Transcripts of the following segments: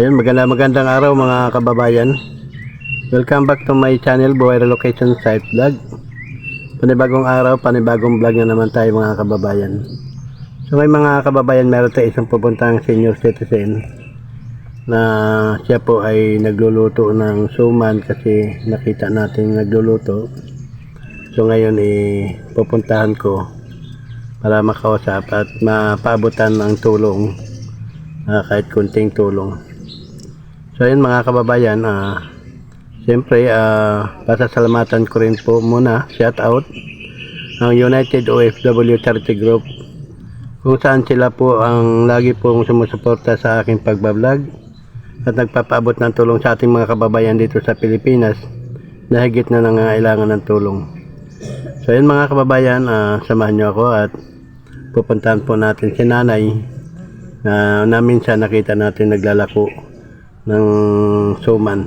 Ayun, maganda magandang araw mga kababayan. Welcome back to my channel, Buhay Relocation Site Vlog. Panibagong araw, panibagong vlog na naman tayo mga kababayan. So may mga kababayan, meron tayo isang pupuntang senior citizen na siya po ay nagluluto ng suman kasi nakita natin nagluluto. So ngayon eh, pupuntahan ko para makausap at mapaabutan ng tulong ah, kahit kunting tulong. So ayun mga kababayan, ah siyempre ah pasasalamatan ko rin po muna, shout out ang United OFW Charity Group kung saan sila po ang lagi pong sumusuporta sa aking pagbablog at nagpapaabot ng tulong sa ating mga kababayan dito sa Pilipinas na higit na nangangailangan ng tulong. So yun mga kababayan, ah, samahan nyo ako at pupuntahan po natin si nanay na na minsan nakita natin naglalako ng suman.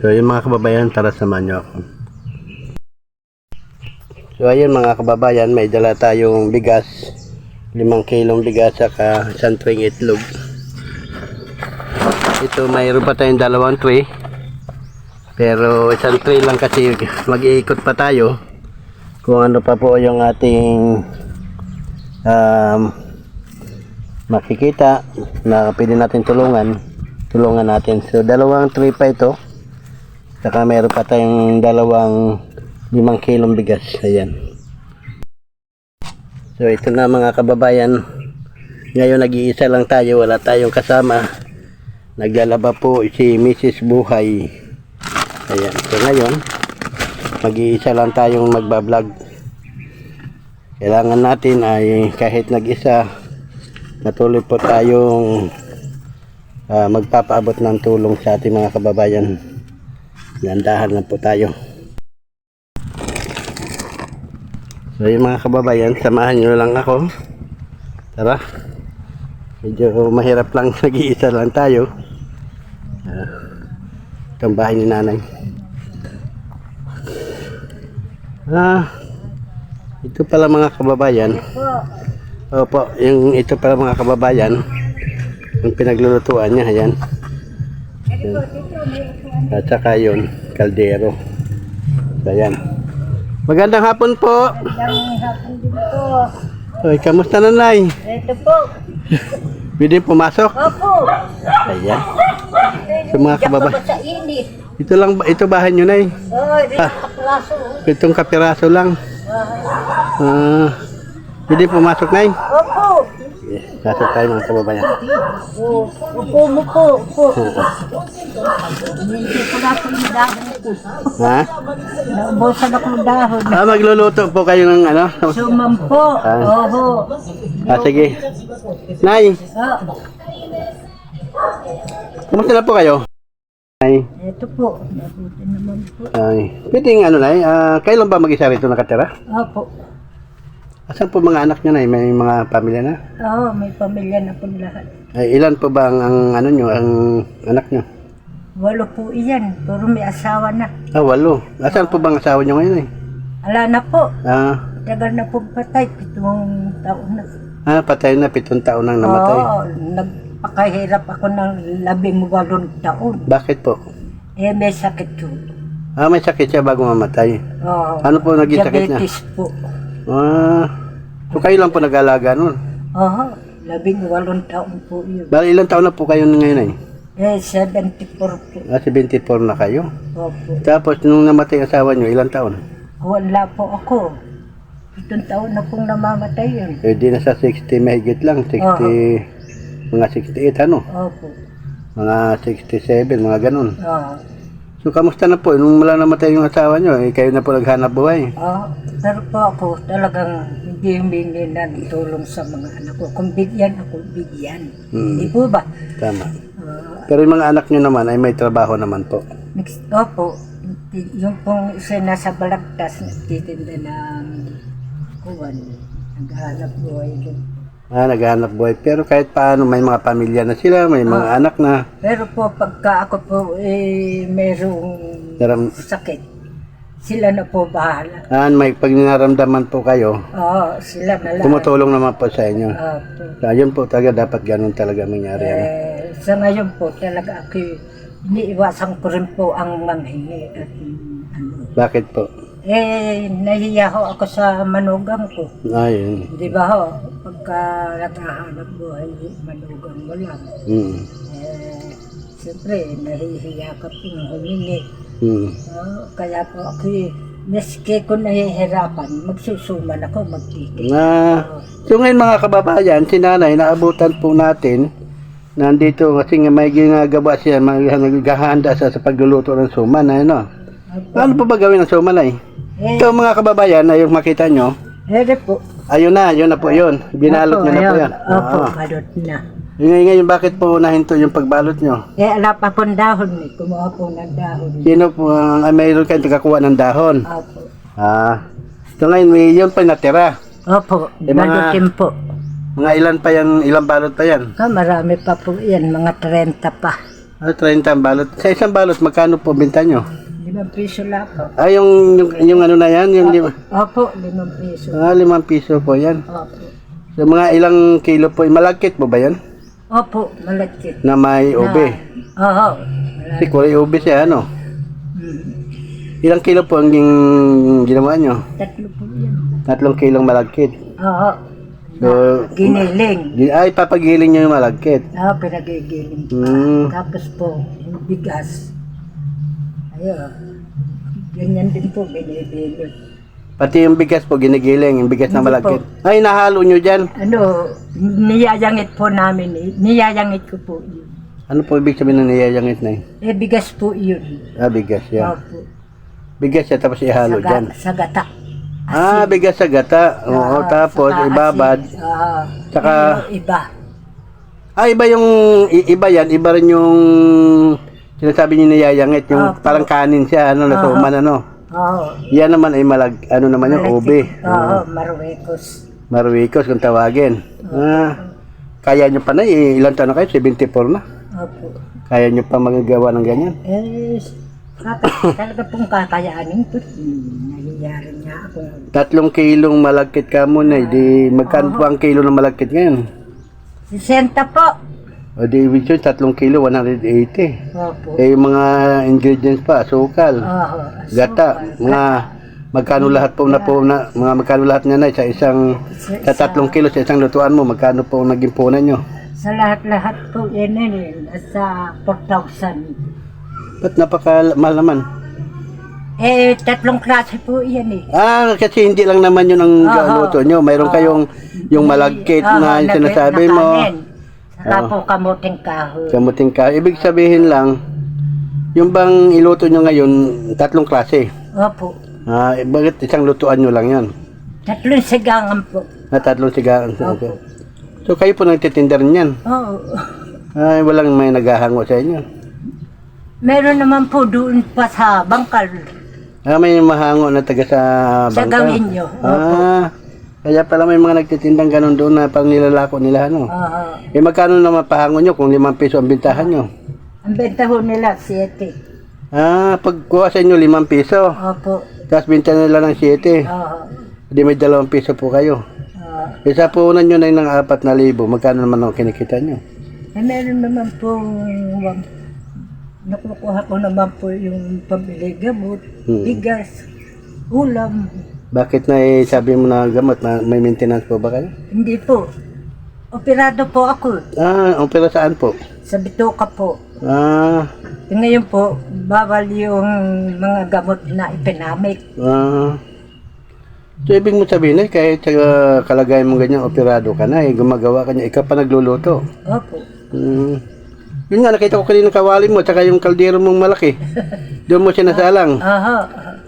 So yun mga kababayan, tara samahan nyo ako. So ayun mga kababayan, may dala tayong bigas, limang kilong bigas saka isang tring itlog. Ito mayroon pa tayong dalawang tray. Pero isang tray lang kasi mag-iikot pa tayo kung ano pa po yung ating um, makikita na pwede natin tulungan tulungan natin. So dalawang tray pa ito saka meron pa tayong dalawang limang kilong bigas. Ayan. So ito na mga kababayan. Ngayon nag-iisa lang tayo. Wala tayong kasama. Naglalaba po si Mrs. Buhay. Ayan. So ngayon mag-iisa lang tayong magbablog. Kailangan natin ay kahit nag-isa natuloy po tayong ah, magpapaabot ng tulong sa ating mga kababayan. Landahan lang po tayo. So yun mga kababayan samahan nyo lang ako. Tara. Medyo mahirap lang nag-iisa lang tayo. Ah, itong bahay ni nanay. Ah ito pala mga kababayan. Opo, yung ito pala mga kababayan, yung pinaglulutuan niya, ayan. Yan. At saka yun, kaldero. So, ayan. Magandang hapon po. Magandang hapon din po. Oy, kamusta nanay? Ito po. Pwede pumasok? Opo. Ayan. So mga Diyan kababa, pa ba sa init? ito lang, ba- ito bahay nyo nay. Oh, rin Ah. kaplaso. Itong kapiraso lang. Ah, pwede pumasok nay. Opo. Pasok tayo mga kababayan. Opo mo po. Opo. Hindi ko na po yung dahon ko. Ha? Naubusan ako ng dahon. Ah, magluluto po kayo ng ano? Sumam po. Ah. Oho. Ah, sige. Nay, Ah, kumusta na po kayo? Nay, ito po. Mabuti naman po. ay, pwedeng ano nay, ah, kailan ba mag-isa rito nakatira? Opo. Asan po mga anak niyo nay? May mga pamilya na? Oo, may pamilya na po lahat. Ay, ilan po ba ang, ang ano niyo, ang anak niyo? Walo po iyan. Puro may asawa na. Ah, walo. Asan po bang asawa niyo ngayon ay? Ala na po. Ah, Tagal na po patay. Pitong taon na. ah, patay na, pitong taon nang namatay. Oo, nagpakahirap ako ng labing walong taon. Bakit po? Eh, may sakit po. Ah, may sakit siya bago mamatay. Oo. Ano po naging sakit niya? Diabetes po. Ah, so kayo lang po nag-alaga nun. Oo, labing walong taon po yun. Bali, ilang taon na po kayo ngayon ay? Eh, 74 po. Ah, 74 na kayo. Opo. Tapos, nung namatay ang asawa niyo, ilang taon? Wala po ako. Itong taon na pong namamatay yun. Eh, di nasa 60 mahigit lang. 60, mga 68 ano? Opo. Mga 67, mga ganun. Oo. So, kamusta na po? Nung wala namatay yung asawa nyo, eh, kayo na po naghanap buhay. Oo. Pero po ako talagang hindi humingi ng tulong sa mga anak ko. Kung bigyan ako, bigyan. Hmm. Di po ba? Tama. Oo. Pero yung mga anak nyo naman ay may trabaho naman po. Next, opo, yung pong isa nasa balagtas, nagtitinda ng kuwan, naghahanap buhay din. Ah, naghahanap buhay. Pero kahit paano, may mga pamilya na sila, may mga anak na. Pero po, pagka ako po eh, merong Naram, sakit, sila na po bahala. ah, may pag nararamdaman po kayo, Oo, sila na lang. tumutulong naman po sa inyo. Opo. So, ayun po talaga, dapat ganun talaga mangyari. Ano? Eh, sa ngayon po, talaga ako, iniiwasan ko rin po ang manghingi at ano. Bakit po? Eh, nahiya ho ako sa manugang ko. Ayun. Di ba ho, pagka naghahanap buhay, manugang mo lang. Mm. Eh, siyempre, nahihiya ka po ng humingi. Mm. Oh, kaya po ako, meski ko nahihirapan, magsusuman ako, magtitig. Na, so ngayon mga kababayan, si nanay, naabutan po natin, nandito kasi nga may ginagawa siya, naghahanda siya sa pagluluto ng suman, ano? Paano po ba gawin ng suman ay? Ito mga kababayan, yung makita nyo, eh, po. ayun na, yun na po yun. Binalot Opo, nyo na po ayun. yan. Opo, Oo. balot na. Ngayon, ngayon, bakit po nahinto yung pagbalot nyo? Eh, ala pa pong dahon eh. Kumuha po ng dahon. Sino po ang uh, mayroon kayong tagakuha ng dahon? Opo. Ah, so ngayon, may yun pa natira. Opo, Eh, mga- balutin po. Mga ilan pa yan, ilang balot pa yan? Ah, marami pa po yan, mga 30 pa. Ah, 30 ang balot. Sa isang balot, magkano po binta nyo? Limang piso lang po. Ah, yung, yung, yung ano na yan, yung lima, Opo, limang piso. ah, limang piso po yan. Opo. So mga ilang kilo po, malagkit po ba yan? Opo, malagkit. Na may ube. Oo. Kasi kulay ube siya, ano? Hmm. Ilang kilo po ang ginawa nyo? Tatlo po yan. Tatlong kilong malagkit. Oo. So, Giniling. gi- ay, papagiling nyo yung malagkit. Oo, pinagigiling. Hmm. Tapos po, yung bigas. Ayun. Ganyan din po, binibilot. Pati yung bigas po, ginigiling, yung bigas na Hindi malagkit. Ay, nahalo nyo dyan. Ano, niyayangit po namin eh. Niyayangit ko po yun. Ano po ibig sabihin ng niyayangit na yun? Eh, bigas po yun. Ah, bigas yan. Opo. Bigas siya, tapos ihalo Sa, dyan. ga- sa gata. Ah, bigas sa gata. Oo, Ah, tapos saka ibabad. asin. Oo. Saka- Yung iba. Ah, iba yung, i- iba yan, iba rin yung sinasabi niyo niyayangit, yung Opo. parang kanin siya, ano, na Oo. suman, ano. Oo. Yan naman ay malag, ano naman yung ube. Oo, marwekos. Maruikos kung tawagin. Ah, kaya nyo pa na, eh, taon na kayo? 74 na. Opo. Kaya nyo pa magagawa ng ganyan. Eh, kaka, talaga pong kakayaanin ko. Hmm, nangyayari nga ako. Tatlong kilong malagkit ka muna, eh, di magkano po ang kilo ng malagkit ngayon? 60 po. O di ibig sabihin, tatlong kilo, 180. Opo. Eh, yung mga ingredients pa, asukal, Oo. gata, mga magkano lahat po na po na, mga magkano lahat niya na sa isang, sa tatlong kilo sa isang lutuan mo, magkano po naging punan nyo? Sa lahat-lahat po yan eh. Sa 4,000. Ba't napaka-mahal naman? Eh, tatlong klase po yan eh. Ah, kasi hindi lang naman yun ang Oo. luto nyo. Mayroon kayong yung malagkit Oo, na lagay- sinasabi na mo. kanin. Saka po kamuting kahoy. Kamuting ka. Ibig sabihin lang, yung bang iluto nyo ngayon, tatlong klase. Opo. Ah, eh, bakit isang lutuan nyo lang yan? Tatlong sigangan po. Na tatlong sigaran. Opo. So kayo po nagtitinda rin yan. Oo. Ay, walang may naghahango sa inyo. Meron naman po doon pa sa bangkal. Ah, may mahango na taga sa Sa bangka. gawin nyo. Ah, kaya pala may mga nagtitindang ganun doon na pang nilalako nila, ano? Oo. Eh, magkano naman pahango nyo kung limang piso ang bintahan nyo? Ang benta ho nila, 7. Ah, pagkuha sa inyo limang piso, Opo. tapos binta nila ng 7, Oo. di may dalawang piso po kayo. Oo. Eh, sa puhunan nyo na yun ng apat na libo, magkano naman ang kinikita nyo? Eh, meron naman po, um, nakukuha ko naman po yung pambili gamot, Hmm. bigas, ulam. Bakit na eh, sabi mo na gamot, na may maintenance po ba kayo? Hindi po. Operado po ako Ah, opera saan po? sa bituka po. Ah, Eh, Ngayon po, bawal yung mga gamot na ipinamik. ah. So, ibig mo sabihin eh, kahit sa kalagayan mo ganyan, operado ka na eh, gumagawa ka niya, ikaw pa nagluluto. Opo. Hmm. Yun nga, nakita ko kanina kawali mo, tsaka yung kaldero mong malaki. Doon mo sinasalang. Aha,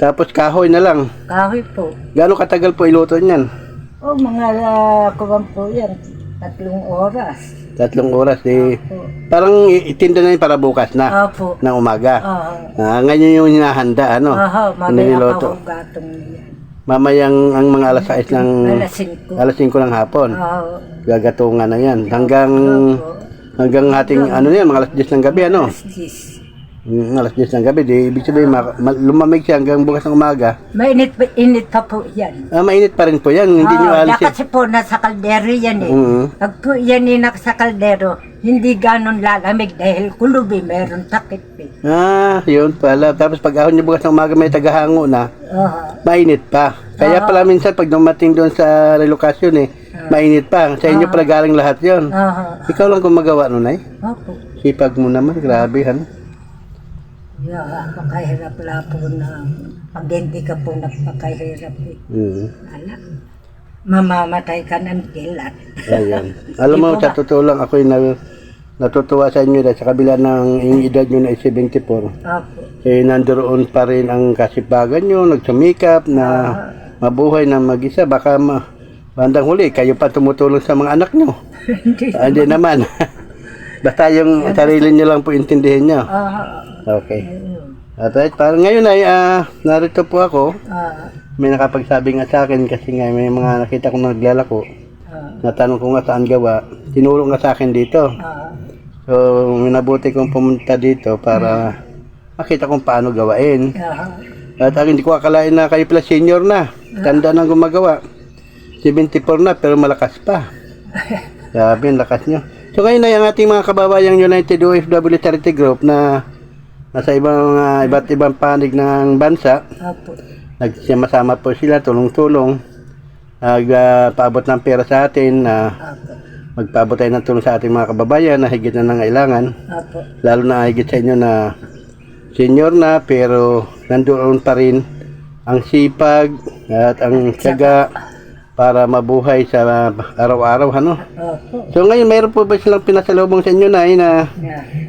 Tapos kahoy na lang. kahoy po. Gaano katagal po iluto niyan? O, mga uh, kuwan po yan. Tatlong oras. Tatlong oras. Eh, Opo. parang itinda na yun para bukas na, Opo. ng umaga. Aha. Ah, ngayon yung hinahanda, ano? Aha, mamaya pa gatong yan. Mamayang ang mga alas 6 ng Alas 5. alas 5 ng hapon. Oo. Gagatungan na yan. Hanggang Opo. hanggang hating ano yan, mga alas 10 ng gabi, ano? Alas 10. Mm, alas 10 ng gabi, di ibig sabihin ma- ma- lumamig siya hanggang bukas ng umaga. Mainit pa, init pa po yan. Ah, mainit pa rin po yan, hindi nyo Oo, alisin. kasi po nasa kaldero yan eh. Mm. Pag po yan inak sa kaldero, hindi ganon lalamig dahil kulubi meron takip eh. Ah, yun pala. Tapos pag ahon niyo bukas ng umaga may tagahango na, Oo. mainit pa. Kaya pala minsan pag dumating doon sa relokasyon eh, mainit pa. Sa inyo pala galing lahat yon. Oo. Ikaw lang gumagawa nun ay? Opo. Sipag mo naman, grabe han. Yeah, napakahirap lang po na pag hindi ka po napakahirap eh. Mm. Ala, mamamatay ka ng kilat. Ayan. Alam mo, sa totoo lang, ako'y na, natutuwa sa inyo dahil sa kabila ng yung edad nyo na 74, Opo. eh, nandoon pa rin ang kasipagan nyo, nagsumikap na mabuhay na mag-isa. Baka ma, bandang huli, kayo pa tumutulong sa mga anak nyo. Hindi. Ah, Hindi naman. Basta yung sarili nyo lang po intindihin nyo. Ah, Okay. At right, parang ngayon ay ah, narito po ako. ah, May nakapagsabi nga sa akin kasi nga may mga nakita kong naglalako. ah, Natanong ko nga saan gawa. Tinuro nga sa akin dito. ah, So, minabuti kong pumunta dito para makita kung paano gawain. ah, At ako hindi ko akalain na kayo pala senior na. Tanda nang gumagawa. 74 na pero malakas pa. Sabi, ang lakas nyo. So ngayon ay ang ating mga kababayang United OFW Charity Group na nasa ibang ah, iba't ibang panig ng bansa. Opo. Nagsama-sama po sila, tulong-tulong. Nagpaabot ng pera sa atin na Opo. magpaabot tayo ng tulong sa ating mga kababayan na higit na nangailangan. Opo. Lalo na higit sa inyo na senior na pero nandoon pa rin ang sipag at ang tiyaga para mabuhay sa araw-araw. Ano? Opo. So ngayon mayroon po ba silang pinasalubong sa inyo na na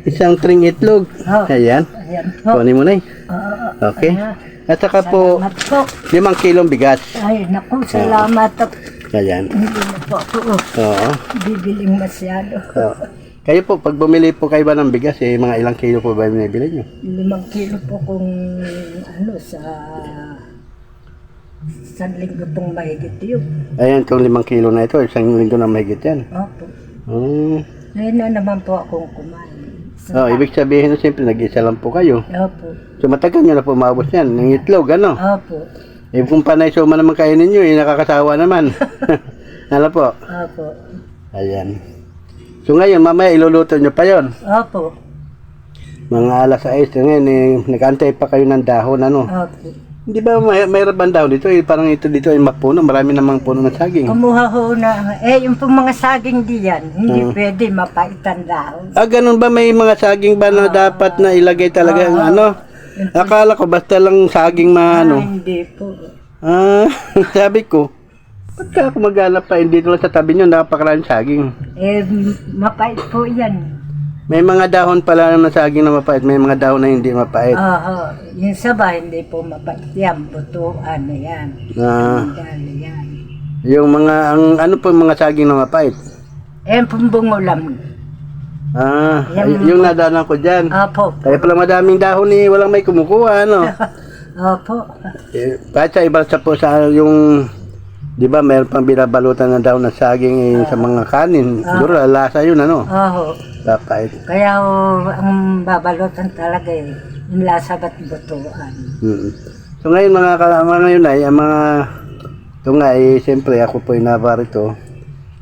isang tring itlog? Oh. Ayan. Ayan po. Kunin mo na Oo. Okay. At saka po Salamat po. limang kilong bigas. Ay, naku, salamat. Ayan. Hindi na po ako Oo. bibiling masyado. Oo. Kayo po, pag bumili po kayo ba ng bigas, eh, mga ilang kilo po ba binibili nyo? Limang kilo po kung ano sa sa linggo pong mahigit yun. Ayan, itong limang kilo na ito, isang linggo na mahigit yan. Opo. Hmm. Ngayon na naman po akong kumain. Oh, ibig sabihin na siyempre nag-isa lang po kayo. Opo. So matagal nyo na po maubos yan, ng itlog, ano? Opo. Eh kung panay suma naman kainin nyo, eh nakakasawa naman. ano po? Opo. Ayan. So ngayon, mamaya iluluto nyo pa yon Opo. Mga alas 6 ngayon, eh, nag-antay pa kayo ng dahon, ano? Opo. Hindi ba may, mayroon bang dahon dito? Eh, parang ito dito ay mapuno, marami namang puno ng saging. Kumuha ho na, eh, yung pong mga saging diyan, hindi Hmm. pwede mapaitan daw. Ah, ganun ba? May mga saging ba na dapat na ilagay talaga ang ano? Akala ko basta lang saging Ah, maano. hindi po. Ah, sabi ko, ba't ka ako maghanap pa? Hindi lang sa tabi nyo, napakaraming saging. Eh, mapait po yan. May mga dahon pala na saging na mapait, may mga dahon na hindi mapait. Oo, yung saba hindi po mapait yan, butuan na yan. Ah, yan. yung mga, ang, ano po yung mga saging na mapait? Eh, pumbungulam. Ah, Yan. y- yung nadanan ko dyan. Opo. Kaya pala madaming dahon eh, walang may kumukuha, ano? Opo. Eh, kahit sa iba sa po sa yung, di ba, mayroon pang binabalutan ng dahon ng saging eh, sa mga kanin. Siguro lasa yun, ano? Oo. Mapait. Kaya oh, ang babalutan talaga eh, yung lasa ba't butuan. Mm. So ngayon mga ka- mga ngayon ay ang mga ito nga eh siyempre ako po ay naparito.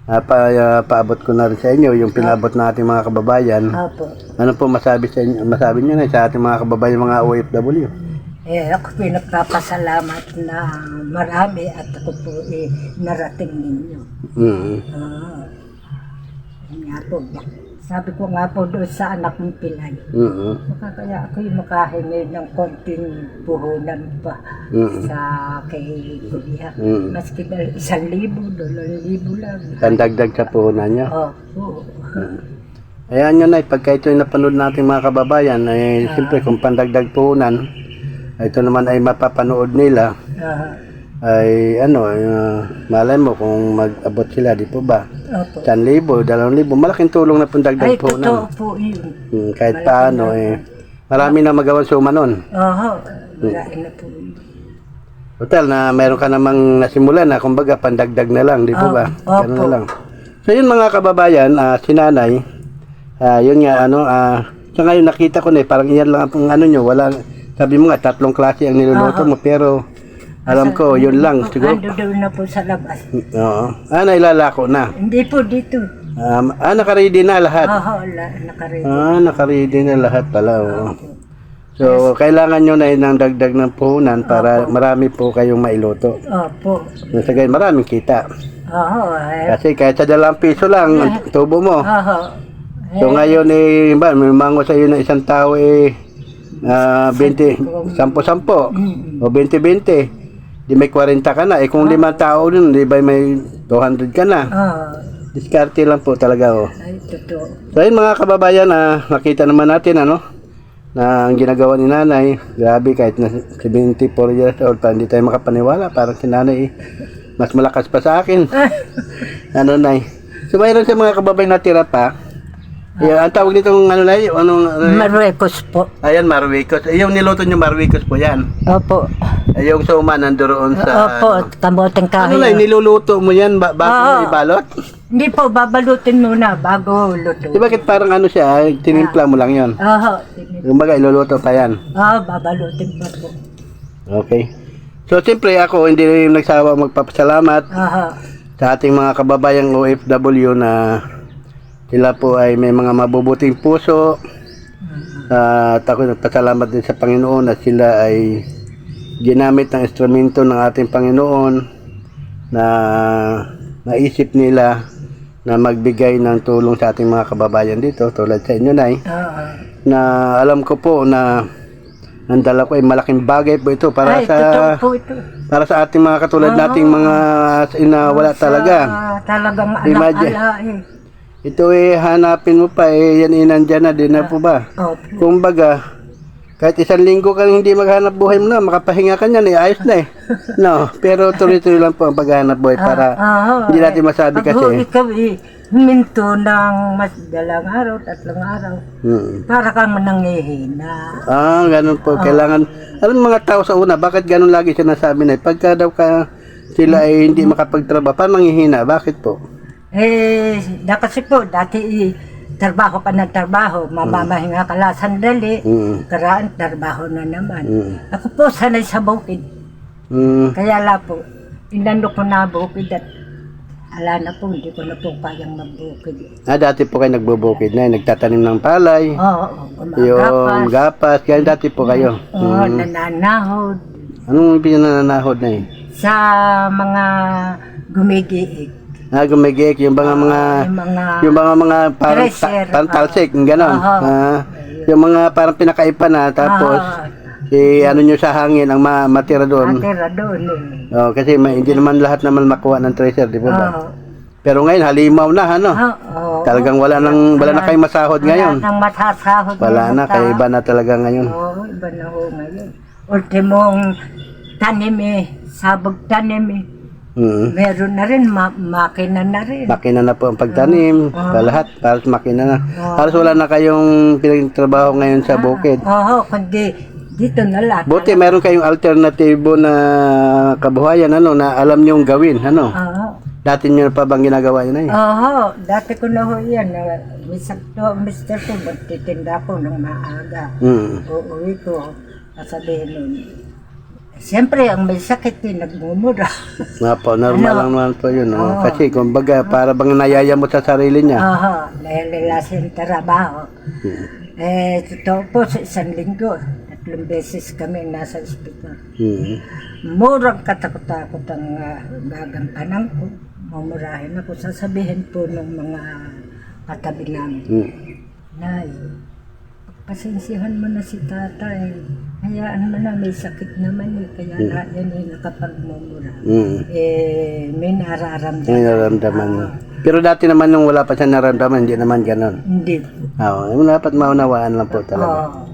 Uh, pa, ah, paabot ko na rin sa inyo yung pinabot na ating mga kababayan. Opo. Ano po masabi sa inyo, masabi niyo na sa ating mga kababayan mga OFW? Eh, ako pinagpapasalamat na marami at ako po eh, narating ninyo. Mm. Ah. Yun nga po. Sabi ko nga po doon sa anak mong pilay. Mm. Baka kaya ako yung makahingi ng konting puhunan pa Mm. sa kay Kuya. Mm. Maski dahil isang libo, dalawang libo lang. Pandagdag sa puhunan niyo. Opo. Ayan yun ay pagka ito ay napanood natin mga kababayan, eh, siyempre kung pandagdag puhunan, ito naman ay mapapanood nila, Ah, ay ano, uh, malay mo kung mag-abot sila, di po ba? opo. 1,000, 2,000, malaking tulong na pandagdag Ay, totoo puhunan. po yun. Hmm, kahit paano, eh, marami na magawang suma nun. Oo, marami na po yun. Total na mayroon ka namang nasimulan na kumbaga pandagdag na lang, di po ba? Opo. Ganun na lang. So yun mga kababayan, ah, si nanay, ah, yun nga ano, ah, sa ngayon nakita ko na eh, parang iyan lang ang ano nyo, wala, sabi mo nga tatlong klase ang niluluto mo, pero alam ko, yun lang, siguro. Ando na po sa labas. Oo. Ah, nailalako na. Hindi po dito. Um, ah, nakaready na lahat. Oo, la, nakaredy. Ah, nakaready na lahat pala. Oo. So, kailangan nyo na ng dagdag ng puhunan para marami po kayong mailuto. Opo. Nasa gayon, maraming kita. Oo, eh. Kasi kahit sa dalang piso lang, ang tubo mo. Oo. So ngayon eh, ba, may mango sa iyo na isang tao eh, ah 20, 10-10 Mm. o 20-20. Di may 40 ka na. Eh kung lima tao dun, di ba may 200 ka na. Oo. Diskarte lang po talaga oh. Ay, totoo. So ayun mga kababayan, ah, nakita naman natin ano, na ang ginagawa ni nanay, grabe kahit na 74 years old pa, hindi tayo makapaniwala. Parang si nanay eh, mas malakas pa sa akin. ano nay? So mayroon sa mga kababayan natira pa. Yung, ang tawag nitong ano na yun, anong, ano? Marwekos po. Ayan, marwikos. Eh, yung niluto nyo marwikos po yan. Opo. Yung suma nandoroon sa... Opo, kamoteng Ano kahoy. na, niluluto mo yan ba- bago Oo. mo ibalot? Hindi po, babalutin muna bago luto. Di bakit parang ano siya, ay, tinimpla mo lang yon. Oo. Yung baga, iluluto pa yan. Oo, babalutin pa po. Okay. So, siyempre ako, hindi rin nagsawa magpapasalamat Oo. sa ating mga kababayang OFW na sila po ay may mga mabubuting puso. At ako nagpasalamat din sa Panginoon at sila ay ginamit ng instrumento ng ating Panginoon na naisip nila na magbigay ng tulong sa ating mga kababayan dito tulad sa inyo Nay Oo. na alam ko po na ang dala ko ay malaking bagay po ito para Ay, sa po ito. para sa ating mga katulad nating mga ina wala talaga. Ah, talagang Imagine. anak-ala eh. Ito eh hanapin mo pa eh yan inandyan na din na po ba? Opo. Kumbaga kahit isang linggo kang hindi maghanap buhay mo na, makapahinga ka niyan eh, ayos na eh. No, pero tuloy-tuloy lang po ang paghahanap buhay para Oo. hindi natin masabi Pag ho, kasi. ikaw eh, huminto ng mas dalang araw, tatlong araw, Hmm. para kang nangihina. Ah, ganun po. Kailangan, alam mga tao sa una, bakit ganun lagi sinasabi na, pagka daw ka sila ay hindi makapagtrabaho, paano manghihina? Bakit po? Eh, da kasi po, dati eh, trabaho ka ng trabaho, mamamahinga ka lang sandali, Mm. karaan, trabaho na naman. Mm. Ako po, sanay sa bukid. Mm. Kaya la po, inano ko na bukid at ala na po, hindi ko na po kayang magbukid. Ah, dati po kayo nagbubukid na, nagtatanim ng palay, Oo, yung kumagapas. gapas, kaya dati po kayo. Oo, nananahod. Anong pinananahod na eh? Sa mga gumigiig. Ah, gumigik, yung mga mga, Yung mga yung mga mga parang ta, Treasure, parang talsik, gano'n. Oo. Ah, yung mga parang pinakaipa na, tapos, Ah. si ano nyo sa hangin ang ma- matira doon. atira doon eh. Oh, kasi may, hindi naman lahat naman makuha ng treasure, di ba ba? Oo. Pero ngayon, halimaw na, ano? Ah, oo. Talagang wala nang wala na kayong masahod ngayon. Wala nang masasahod Wala na, kaya iba na talaga ngayon. Oo, iba na ho ngayon. Ultimong tanim eh, sabog tanim eh. Mm. Meron na rin, ma- makina na rin. Makina na po ang pagtanim, sa lahat, para sa makina na. Halos wala na kayong pinagtrabaho ngayon sa bukid. Oo, kundi dito na lang. Buti meron kayong alternatibo na kabuhayan, ano, na alam niyong gawin, ano. Oo. Dati niyo pa bang ginagawa yun eh? Oo, dati ko na ho yan. na Misak to, Mr. ko, magtitinda ko ng maaga. Mm. Uuwi ko, sasabihin nun. Siyempre, ang may sakit din, nagmumura. Nga po, normal Ano? lang naman po yun. Oh. Kasi, kumbaga, para bang nayayamot sa sarili niya. Oo, dahil nila sa trabaho. Eh, totoo po, sa isang linggo, tatlong beses kami nasa ospital. Mm. Murang katakot-takot ang uh, gagampanan ko. Mamurahin ako, sasabihin po ng mga katabi namin. Mm. Nay, pasensyahan mo na si tatay. Hayaan mo na, may sakit naman eh. Kaya na yan eh, nakapagmumura. Mm. Eh, may nararamdaman. May nararamdaman niya. Pero dati naman nung wala pa siya nararamdaman, hindi naman ganon. Hindi. Oo, yung dapat maunawaan lang po talaga. Oo.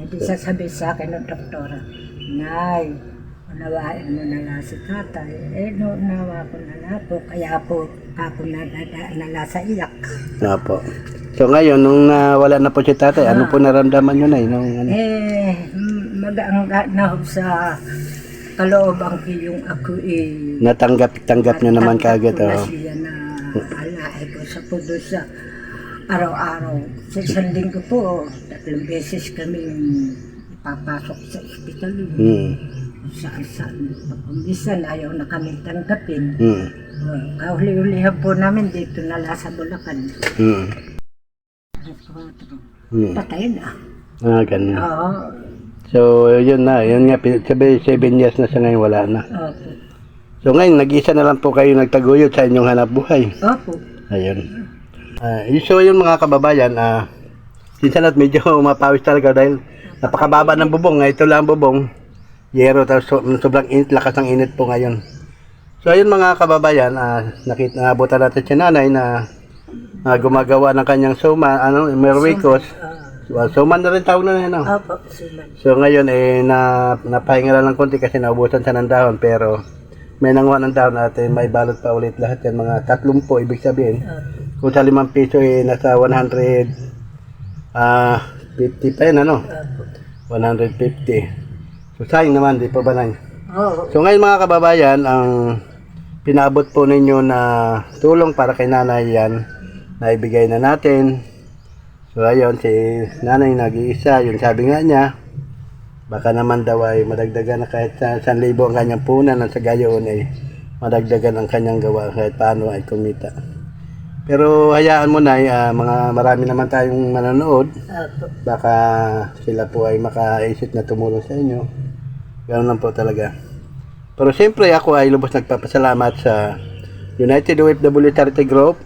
Hindi sasabi sa akin ng doktora, Nay, unawain mo na lang si tatay. Eh, no, unawa ko na lang po. Kaya po, ako na nala sa iyak. Nga po. So ngayon, nung nawala na po si tatay, ano po naramdaman nyo na eh? Nung, ano? Eh, magaangga na sa kalooban ko yung ako eh. Natanggap-tanggap nyo naman kagad. Ko na Oh. siya na alae ko sa pudo sa araw-araw. Sa isang linggo po, tatlong beses kami papasok sa ospital. eh. Hmm. Saan-saan. Pag minsan ayaw na kami tanggapin. Hmm. Uh, kahuli-hulihan po namin dito na lang sa Bulacan. Mm. Alas 4. Mm. Patay na. Ah, ganun. Oo. So, yun na. Yun nga, sabi, seven years na siya ngayon, wala na. Opo. So, ngayon, nag-isa na lang po kayo nagtaguyod sa inyong hanap buhay. Opo. Ayun. Ah, yun- so, yun mga kababayan, ah, minsan at medyo mapawis talaga dahil napakababa ng bubong. Nga, ito lang ang bubong. Yero, tapos so, sobrang init, lakas ng init po ngayon. So, ayun mga kababayan, ah, nakita, nabutan natin si nanay na ah, gumagawa ng kanyang suma, ano, merwikos. Ah, Uh, suma na rin tawag na yun, ano? opo, suman. So ngayon eh na napahinga lang ng konti kasi naubusan siya ng dahon pero may nanguha ng dahon at eh, may balot pa ulit lahat yan mga tatlong po ibig sabihin Opo. kung sa limang piso eh nasa 100 ah 50 pa yun ano Opo. 150 so sayang naman di pa ba lang so ngayon mga kababayan ang pinabot po ninyo na tulong para kay nanay yan na ibigay na natin. So ayun si nanay nag-iisa. Yun sabi nga niya baka naman daw ay madagdagan na kahit sa 1,000 ang kanyang punan at sa gayon ay madagdagan ang kanyang gawa kahit paano ay kumita. Pero hayaan mo na mga marami naman tayong manonood. Baka sila po ay makaisip na tumulong sa inyo. Ganun lang po talaga. Pero siyempre ako ay lubos nagpapasalamat sa United OFW Charity Group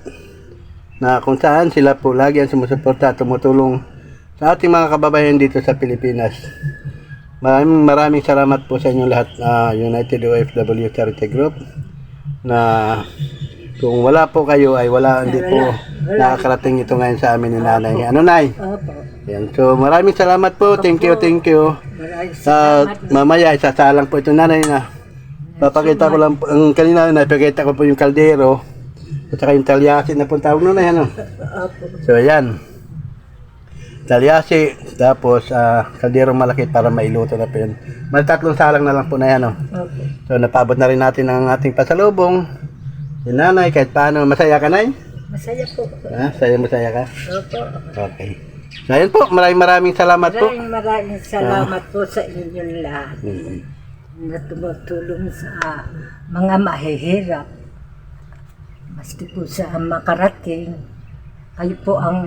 na kung saan sila po lagi ang sumusuporta at tumutulong sa ating mga kababayan dito sa Pilipinas. Maraming maraming salamat po sa inyo lahat na United OFW Charity Group na kung wala po kayo ay wala hindi po nakakarating ito ngayon sa amin ni nanay. Ano nay? Opo. Yan. So maraming salamat po. Thank you, thank you. At salamat. mamaya isasalang po ito nanay na. Papakita ko lang po, ang kanina na ipakita ko po yung kaldero at saka yung talyasi na po tawag nun oh. Opo. So ayan. Talyasi, tapos ah, kaldero malaki para mailuto na po yun. May tatlong salang na lang po na yan. oh. Opo. So napabot na rin natin ang ating pasalubong. Si nanay, kahit paano, masaya ka nay? Masaya po. Ha? Saya masaya ka? Opo. Okay. So ayan po, maraming maraming salamat po. Maraming maraming salamat po sa inyong lahat Mm. na tumutulong sa mga mahihirap. Maski po sa makarating, kayo po ang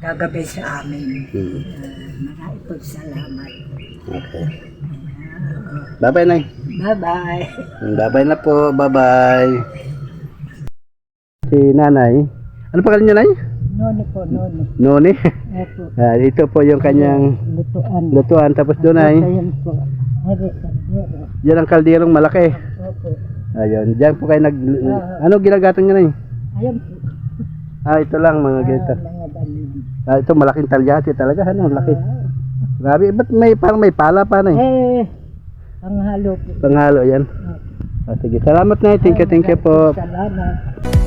gagabi sa amin. Mm. Uh, marami po salamat. Okay. Bye-bye, Nay. Bye-bye. Bye-bye na po. Bye-bye. Si Nanay. Ano pa niya, Nay? Noni po, noni. Noni. Opo. Ah, ito po yung kanyang Lutuan. lutuan. Tapos doon ay, yan ang kalderong malaki. Ayun. Diyan po kayo nag... Ano ginagatan niya, Nay? Ayan po. Ah, ito lang mga ganito. Ah, mga ganyan. Ah, ito malaking talyati talaga. Ano, laki. Grabe. Ba't may, parang may pala pa, Nay? Eh, ang halo po. Panghalo yan. Ah, sige. Salamat, Nay. Thank you, thank you po. Salamat.